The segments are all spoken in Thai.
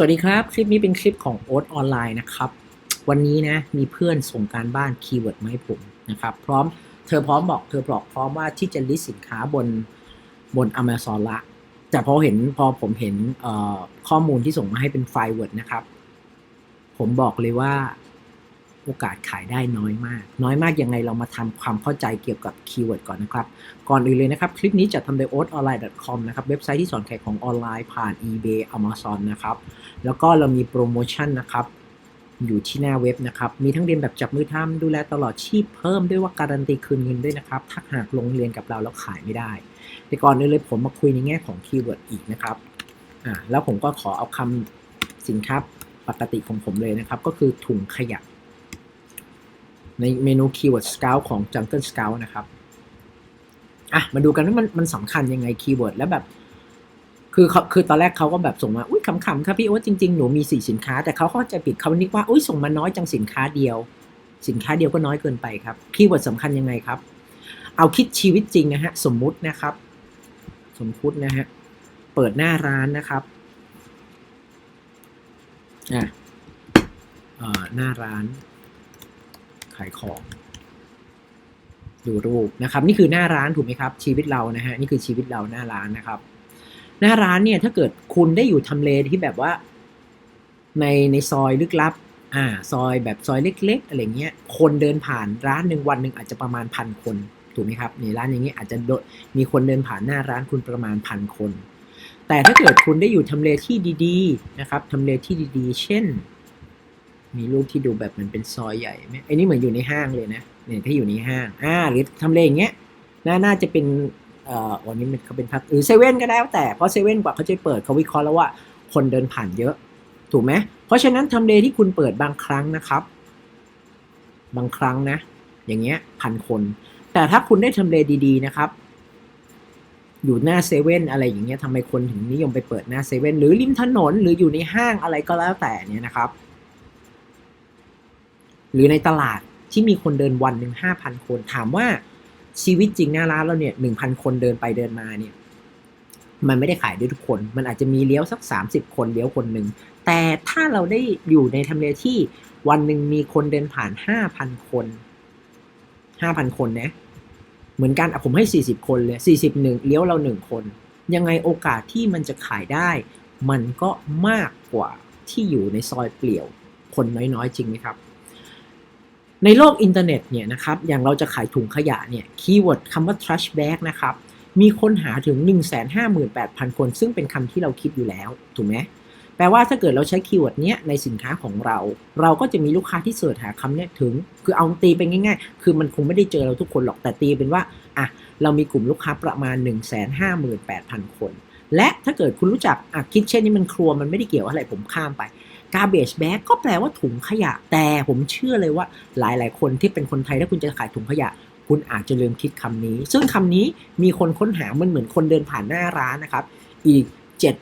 สวัสดีครับ คลิปนี้เป็นคลิปของโอ๊ตออนไลน์นะครับ วันนี้นะมีเพื่อนส่งการบ้านคีย์เวิร์ดมาให้ผมนะครับ พร้อมเธอพร้อมบอกเธอบอกพร้อมว่าที่จะลิสต์สินค้าบนบน Amazon ละ แต่พอเห็นพอผมเห็นข้อมูลที่ส่งมาให้เป็นไฟล์เวิร์ดนะครับ ผมบอกเลยว่า โอกาสขายได้น้อยมาก น้อยมากยังไงเรามาทำความเข้าใจเกี่ยวกับคีย์เวิร์ดก่อนนะครับ ก่อนอื่นเลยนะครับ คลิปนี้จะทำโดย o a t o n l i n e c o m นะครับ เว็บไซต์ที่สอนขายของออนไลน์ผ่าน eBay Amazon นะครับ แล้วก็เรามีโปรโมชั่นนะครับอยู่ที่หน้าเว็บนะครับ มีทั้งเรียนแบบจับมือทำดูแลตลอดชีพเพิ่มด้วยว่าการันตีคืนเงินด้วยนะครับ ถ้าหากลงเรียนกับเราแล้วขายไม่ได้ แต่ก่อนอื่นเลยผมมาคุยในแง่ของคีย์เวิร์ดอีกนะครับ อ่า แล้วผมก็ขอเอาคำสินค้าปกติของผมเลยนะครับ ก็คือถุงขยะ ในเมนู Keyword Scout ของ Jungle Scout นะครับอะมาดูกันว่ามันมันสำคัญยังไงคีย์เวิร์ดแล้วแบบ คือเขาคือตอนแรกเขาก็แบบส่งมาอุ้ยขำๆครับพี่โอ๊ตจริงๆ หนูมีสี่สินค้า แต่เขาเข้าใจผิดเขานึกว่าอุ้ยส่งมาน้อยจังสินค้าเดียว สินค้าเดียวก็น้อยเกินไปครับคีย์เวิร์ดสำคัญยังไงครับ เอาคิดชีวิตจริงนะฮะสมมุตินะครับ สมมุตินะฮะเปิดหน้าร้านนะครับอะเออหน้าร้าน ขายของ ดูรูปนะครับ นี่คือหน้าร้านถูกไหมครับ ชีวิตเรานะฮะนี่คือชีวิตเราหน้าร้านนะครับ หน้าร้านเนี่ยถ้าเกิดคุณได้อยู่ทำเลที่แบบว่า ในในซอยลึกลับ อ่า ซอยแบบซอยเล็ก ๆ อะไรเงี้ย คนเดินผ่านร้านหนึ่งวันหนึ่งอาจจะประมาณพันคนถูกไหมครับในร้านอย่างเงี้ยอาจจะมีคนเดินผ่านหน้าร้านคุณประมาณพันคน แต่ถ้าเกิดคุณได้อยู่ทำเลที่ดี ๆ นะครับทำเลที่ดี ๆ เช่น มีรูปที่ดูแบบมันเป็นซอยใหญ่ไหมไอ้นี่เหมือนอยู่ในห้างเลยนะเนี่ยถ้าอยู่ในห้างอ่าหรือทำเลอย่างเงี้ยน่าน่าจะเป็นเอ่อวันนี้มันเขาเป็นพักหรือเซเว่นก็ได้แล้วแต่เพราะเซเว่นกว่าเขาจะเปิดเขาวิเคราะห์แล้วว่าคนเดินผ่านเยอะ ถูกไหมเพราะฉะนั้นทำเลที่คุณเปิดบางครั้งนะครับ บางครั้งนะ อย่างเงี้ยพันคน แต่ถ้าคุณได้ทำเลดีๆนะครับ อยู่หน้าเซเว่นอะไรอย่างเงี้ยทำไมคนถึงนิยมไปเปิดหน้าเซเว่นหรือริมถนนหรืออยู่ในห้างอะไรก็แล้วแต่เนี่ยนะครับ หรือในตลาดที่มีคนเดินวันหนึ่งห้าพันคน ถามว่าชีวิตจริงหน้าร้านเราเนี่ยหนึ่งพันคนเดินไปเดินมาเนี่ย มันไม่ได้ขายด้วยทุกคน มันอาจจะมีเลี้ยวสักสามสิบคนเลี้ยวคนหนึ่งแต่ถ้าเราได้อยู่ในทำเลที่วันหนึ่งมีคนเดินผ่านห้าพันคนห้าพันคนนะเหมือนกันผมให้สี่สิบคนเลยสี่สิบหนึ่งเลี้ยวเราหนึ่งคน ยังไงโอกาสที่มันจะขายได้ มันก็มากกว่าที่อยู่ในซอยเปลี่ยวคนน้อยๆ จริงไหมครับ ในโลกอินเทอร์เน็ตเนี่ยนะครับ อย่างเราจะขายถุงขยะเนี่ย คีย์เวิร์ดคำว่า trash bag นะครับ มีคนหาถึง 158,000 คน ซึ่งเป็นคำที่เราคิดอยู่แล้ว ถูกไหมแปลว่าถ้าเกิดเราใช้คีย์เวิร์ดเนี้ยในสินค้าของเรา เราก็จะมีลูกค้าที่เสิร์ชหาคำเนี้ยถึง คือเอาตีไปง่าย ๆ คือมันคงไม่ได้เจอเราทุกคนหรอก แต่ตีเป็นว่า อะ เรามีกลุ่มลูกค้าประมาณ 158,000 คน และถ้าเกิดคุณรู้จักอะคิดเช่นนี้มันครัวมันไม่ได้เกี่ยวอะไรผมข้ามไป garbage bag ก็แปลว่าถุงขยะ แต่ผมเชื่อเลยว่าหลาย ๆ คนที่เป็นคนไทยถ้าคุณจะขายถุงขยะ คุณอาจจะลืมคิดคำนี้ ซึ่งคำนี้มีคนค้นหามันเหมือนคนเดินผ่านหน้าร้านนะครับ อีก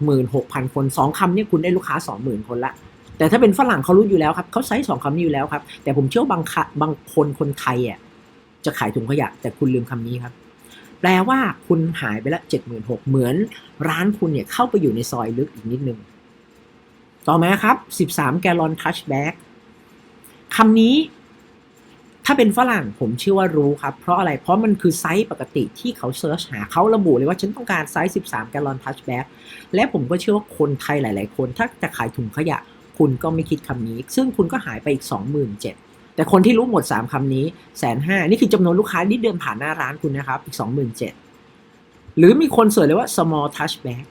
76,000 คนสองคำเนี่ยคุณได้ลูกค้า 20,000 คนละแต่ถ้าเป็นฝรั่งเขารู้อยู่แล้วครับเขาใช้สองคำนี้อยู่แล้วครับ แต่ผมเชื่อบางคะบางคนคนไทยอะจะขายถุงขยะ แต่คุณลืมคำนี้ครับ แปลว่าคุณหายไปละ76,000เหมือนร้านคุณเนี่ยเข้าไปอยู่ในซอยลึกอีกนิดนึง ต่อมาครับ 13 แกลลอนทัชแบ็กคำนี้ถ้าเป็นฝรั่งผมเชื่อว่ารู้ครับ เพราะอะไร เพราะมันคือไซส์ปกติที่เขาเซิร์ชหาเขาระบุเลยว่าฉันต้องการไซส์ 13 แกลลอนทัชแบ็กและผมก็เชื่อว่าคนไทยหลาย ๆ คน ถ้าจะขายถุงขยะ คุณก็ไม่คิดคำนี้ ซึ่งคุณก็หายไปอีก 27,000 แต่คนที่รู้หมด 3 คำนี้แสนห้านี่คือจำนวนลูกค้าที่เดินผ่านหน้าร้านคุณนะครับ อีก 27,000 หรือมีคนเสิร์ชเลยว่า small touch bag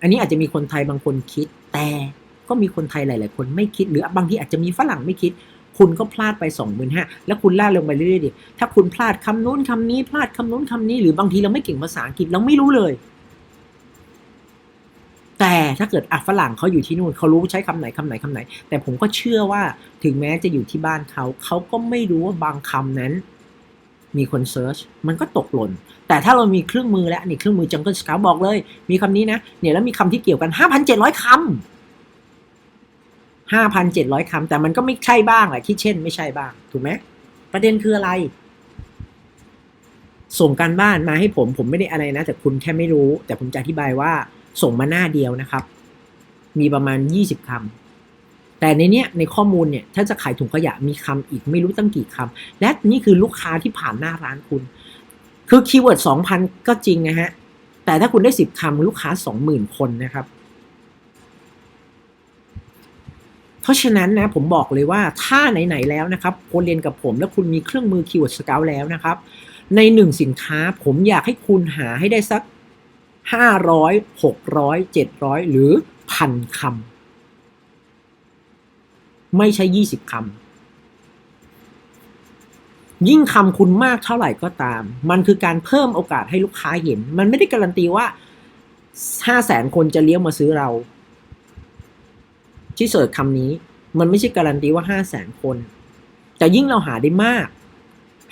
อันนี้อาจจะมีคนไทยบางคนคิดแต่ ก็มีคนไทยหลาย ๆ คนไม่คิด หรือบางทีอาจจะมีฝรั่งไม่คิด คุณก็พลาดไป2 5 0 0 0แล้วคุณล่าลงไปเรื่อยๆดิถ้าคุณพลาดคำนู้นคำนี้พลาดคำนู้นคำนี้ หรือบางทีเราไม่เก่งภาษาอังกฤษเราไม่รู้เลย แต่ถ้าเกิดอะฝรั่งเขาอยู่ที่นู่นเขารู้ใช้คำไหนคำไหนคำไหน แต่ผมก็เชื่อว่าถึงแม้จะอยู่ที่บ้านเขาเขาก็ไม่รู้ว่าบางคำนั้นมีคนเซิร์ชมันก็ตกหล่น แต่ถ้าเรามีเครื่องมือแล้วนี่เครื่องมือ Jungle Scout บอกเลย มีคำนี้นะ เนี่ยแล้วมีคำที่เกี่ยวกัน 5,700 คำ 5,700คำแต่มันก็ไม่ใช่บ้างแหละที่เช่นไม่ใช่บ้าง ถูกไหมประเด็นคืออะไร ส่งการบ้านมาให้ผม ผมไม่ได้อะไรนะ แต่คุณแค่ไม่รู้ แต่ผมจะอธิบายว่า ส่งมาหน้าเดียวนะครับ มีประมาณ 20คำแต่ในเนี้ยในข้อมูลเนี่ย ถ้าจะขายถุงขยะมีคำอีกไม่รู้ตั้งกี่คำและนี่คือลูกค้าที่ผ่านหน้าร้านคุณ คือคีย์เวิร์ดสองพันก็จริงนะฮะแต่ถ้าคุณได้สิบคำลูกค้าสองหมื่นคนนะครับ เพ ราะฉะนั้นนะผมบอกเลยว่าถ้าไหนๆแล้วนะครับคุณเรียนกับผมแล้วคุณมีเครื่องมือคีย์เวิร์ดสเกลแล้วนะครับ ในหนึ่งสินค้าผมอยากให้คุณหาให้ได้สักห้าร้อยหกร้อยเจ็ดร้อยหรือพันคำไม่ใช่ยี่สิบคำยิ่งคำคุณมากเท่าไหร่ก็ตาม มันคือการเพิ่มโอกาสให้ลูกค้าเห็น มันไม่ได้การันตีว่าห้าแสนคนจะเลี้ยวมาซื้อเรา ที่เสิร์ชคำนี้ มันไม่ใช่การันตีว่าห้าแสนคน แต่ยิ่งเราหาได้มาก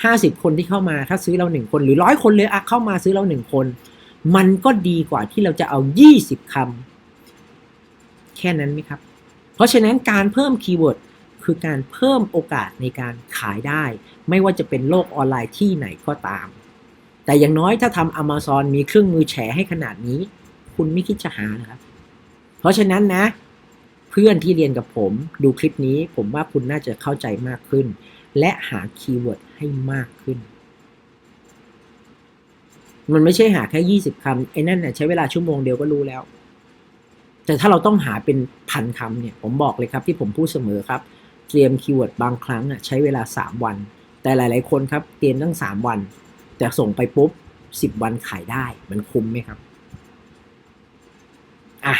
ห้าสิบคนที่เข้ามาถ้าซื้อเราหนึ่งคน หรือร้อยคนเลยอะเข้ามาซื้อเราหนึ่งคน มันก็ดีกว่าที่เราจะเอายี่สิบคำแค่นั้นไหมครับ เพราะฉะนั้นการเพิ่มคีย์เวิร์ดคือการเพิ่มโอกาสในการขายได้ ไม่ว่าจะเป็นโลกออนไลน์ที่ไหนก็ตาม แต่อย่างน้อยถ้าทำ Amazon มีเครื่องมือแฉให้ขนาดนี้ คุณไม่คิดจะหานะครับ เพราะฉะนั้นนะ พื่อนที่เรียนกับผมดูคลิปนี้ผมว่าคุณน่าจะเข้าใจมากขึ้น และหาคีย์เวิร์ดให้มากขึ้น มันไม่ใช่หาแค่ยี่สิบคำไอ้นั่นน่ะใช้เวลาชั่วโมงเดียวก็รู้แล้ว แต่ถ้าเราต้องหาเป็นพันคำเนี่ย ผมบอกเลยครับที่ผมพูดเสมอครับ เตรียมคีย์เวิร์ดบางครั้งอะใช้เวลาสามวัน แต่หลาย ๆ คนครับเตรียมตั้งสามวัน แต่ส่งไปปุ๊บสิบวันขายได้ มันคุ้มไหมครับ อะ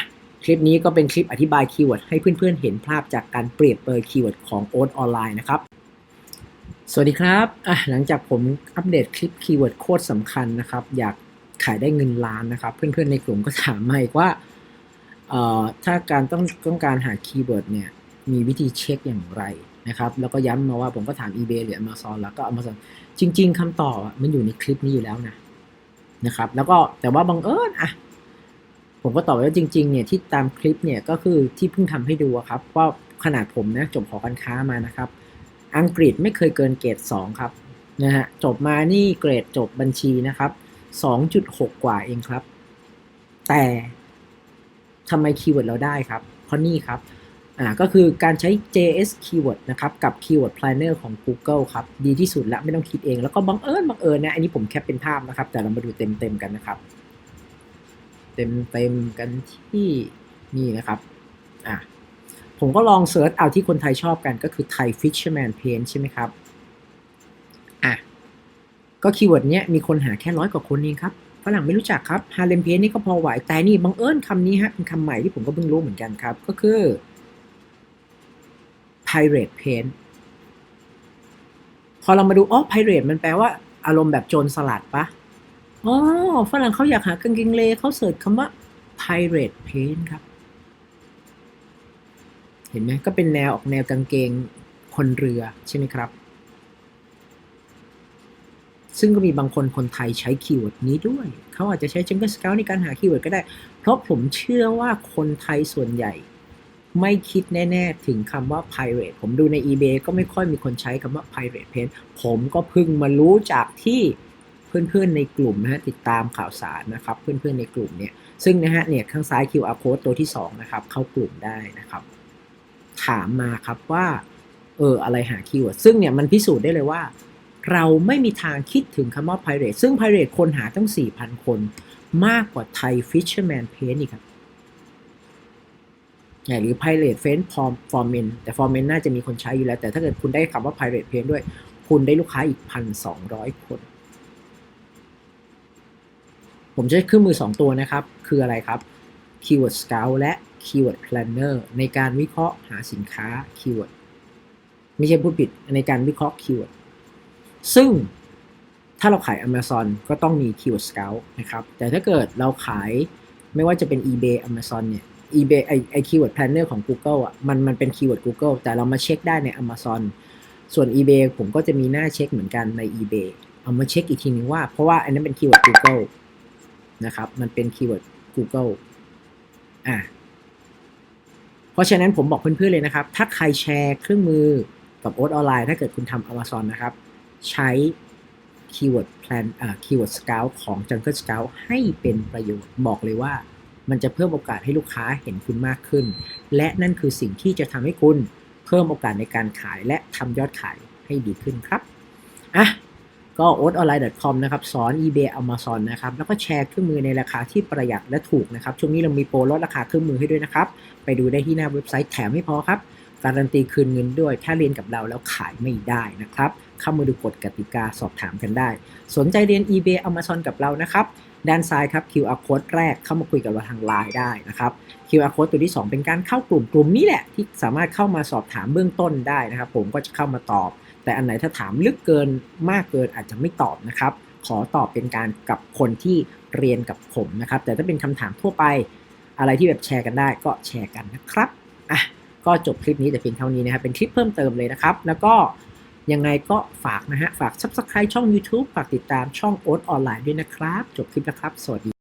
คลิปนี้ก็เป็นคลิปอธิบายคีย์เวิร์ดให้เพื่อนๆเห็นภาพจากการเปรียบเปรยคีย์เวิร์ดของโอ๊ตออนไลน์นะครับ สวัสดีครับหลังจากผมอัปเดตคลิปคีย์เวิร์ดโคตรสำคัญนะครับ อยากขายได้เงินล้านนะครับ เพื่อนๆในกลุ่มก็ถามมาอีกว่าถ้าการต้องต้องการหาคีย์เวิร์ดเนี่ยมีวิธีเช็คอย่างไรนะครับ แล้วก็ย้ำมาว่าผมก็ถาม eBay หรือ Amazon แล้วก็ Amazon จริง ๆคำตอบมันอยู่ในคลิปนี้อยู่แล้วนะนะครับ แล้วก็แต่ว่าบังเอิญอะ ผมก็ตอบว่าจริงๆเนี่ยที่ตามคลิปเนี่ยก็คือที่เพิ่งทำให้ดูอะครับว่าขนาดผมนะจบหอการค้ามานะครับ อังกฤษไม่เคยเกินเกรด2ครับนะฮะจบมานี่เกรดจบบัญชีนะครับ 2.6 กว่าเองครับ แต่ทำไมคีย์เวิร์ดเราได้ครับ เพราะนี่ครับอ่าก็คือการใช้ JS keyword นะครับ กับ keyword planner ของ Google ครับ ดีที่สุดแล้วไม่ต้องคิดเองแล้วก็บังเอิญบังเอิญนะ อันนี้ผมแคปเป็นภาพนะครับ แต่เรามาดูเต็มๆกันนะครับ เต็มๆกันที่นี่นะครับอ่าผมก็ลองเซิร์ชเอาที่คนไทยชอบกันก็คือ Thai Fisherman Paint ใช่ไหมครับอะก็คีย์เวิร์ดเนี้ยมีคนหาแค่ร้อยกว่าคนเองครับฝรั่งไม่รู้จักครับ Harlem Paint นี่ก็พอไหวแต่นี่บังเอิญคำนี้ฮะเป็นคำใหม่ที่ผมก็เพิ่งรู้เหมือนกันครับ ก็คือ pirate paint พอเรามาดูอ๋อ pirate มันแปลว่าอารมณ์แบบโจรสลัดปะ อ๋อฝรั่งเขาอยากหากางเกงเลเขาเสิร์ชคำว่า pirate paint ครับ เห็นไหมก็เป็นแนวออกแนวกางเกงคนเรือใช่ไหมครับ ซึ่งก็มีบางคนคนไทยใช้คีย์เวิร์ดนี้ด้วย เขาอาจจะใช้ Jungle Scout ในการหาคีย์เวิร์ดก็ได้ เพราะผมเชื่อว่าคนไทยส่วนใหญ่ ไม่คิดแน่ ๆ ถึงคำว่า pirate ผมดูใน eBay ก็ไม่ค่อยมีคนใช้คำว่า pirate paint ผมก็เพิ่งมารู้จากที่ พื่อนๆในกลุ่มนะฮะติดตามข่าวสารนะครับเพื่อนๆในกลุ่มเนี่ยซึ่งนะฮะเนี่ยข้างซ้าย QR code ตัวที่2นะครับเข้ากลุ่มได้นะครับ ถามมาครับว่าเอออะไรหาคีย์เวิร์ดซึ่งเนี่ยมันพิสูจน์ได้เลยว่า เราไม่มีทางคิดถึงคำว่า pirate ซึ่ง pirate คนหาตั้ง 4,000 คน มากกว่าไทย fisherman paint อีกครับหรือ pirate paint formen แต่ formen น่าจะมีคนใช้อยู่แล้ว แต่ถ้าเกิดคุณได้คำว่า pirate paint ด้วย คุณได้ลูกค้าอีก 1,200 คน ผมใช้เครื่องมือ 2 ตัวนะครับ คืออะไรครับ keyword scout และ keyword planner ในการวิเคราะห์หาสินค้า keyword ไม่ใช่พูดผิดในการวิเคราะห์ keyword ซึ่งถ้าเราขาย Amazon ก็ต้องมี keyword scout นะครับ แต่ถ้าเกิดเราขายไม่ว่าจะเป็น eBay Amazon เนี่ย eBay ไอไอ keyword planner ของ Google อะมันมันเป็น keyword Google แต่เรามาเช็คได้ใน Amazon ส่วน eBay ผมก็จะมีหน้าเช็คเหมือนกันใน eBay เอามาเช็คอีกทีนึงว่า เพราะว่าอันนั้นเป็น keyword Google นะครับ มันเป็น keyword Google อะเพราะฉะนั้นผมบอกเพื่อนๆเลยนะครับ ถ้าใครแชร์เครื่องมือกับโอ๊ตออนไลน์ ถ้าเกิดคุณทำ Amazon นะครับ ใช้ keyword plan อ่า keyword scout ของ Jungle Scout ให้เป็นประโยชน์บอกเลยว่า มันจะเพิ่มโอกาสให้ลูกค้าเห็นคุณมากขึ้น และนั่นคือสิ่งที่จะทำให้คุณเพิ่มโอกาสในการขายและทำยอดขายให้ดีขึ้นครับอะ ก็ o t o n l i n e c o m นะครับสอน eBay Amazon นะครับแล้วก็แชร์เครื่องมือในราคาที่ประหยัดและถูกนะครับช่วงนี้เรามีโปรลดราคาเครื่องมือให้ด้วยนะครับ ไปดูได้ที่หน้าเว็บไซต์แถมไม่พอครับ การันตีคืนเงินด้วย ถ้าเรียนกับเราแล้วขายไม่ได้นะครับ เข้ามาดูกฎกติกาสอบถามกันได้ สนใจเรียน eBay Amazon กับเรานะครับด้านซ้ายครับ QR code แรกเข้ามาคุยกับเราทางไลน์ได้นะครับ QR code ตัวที่ 2 เป็นการเข้ากลุ่มกลุ่มนี้แหละที่สามารถเข้ามาสอบถามเบื้องต้นได้นะครับ ผมก็จะเข้ามาตอบ แต่อันไหนถ้าถามลึกเกินมากเกินอาจจะไม่ตอบนะครับ ขอตอบเป็นการกับคนที่เรียนกับผมนะครับ แต่ถ้าเป็นคำถามทั่วไปอะไรที่แบบแชร์กันได้ก็แชร์กันนะครับอะก็จบคลิปนี้แต่เพียงเท่านี้นะครับ เป็นคลิปเพิ่มเติมเลยนะครับ แล้วก็ยังไงก็ฝากนะฮะ ฝาก Subscribe ช่อง YouTube ฝากติดตามช่องโอ๊ตออนไลน์ด้วยนะครับ จบคลิปแล้วครับ สวัสดี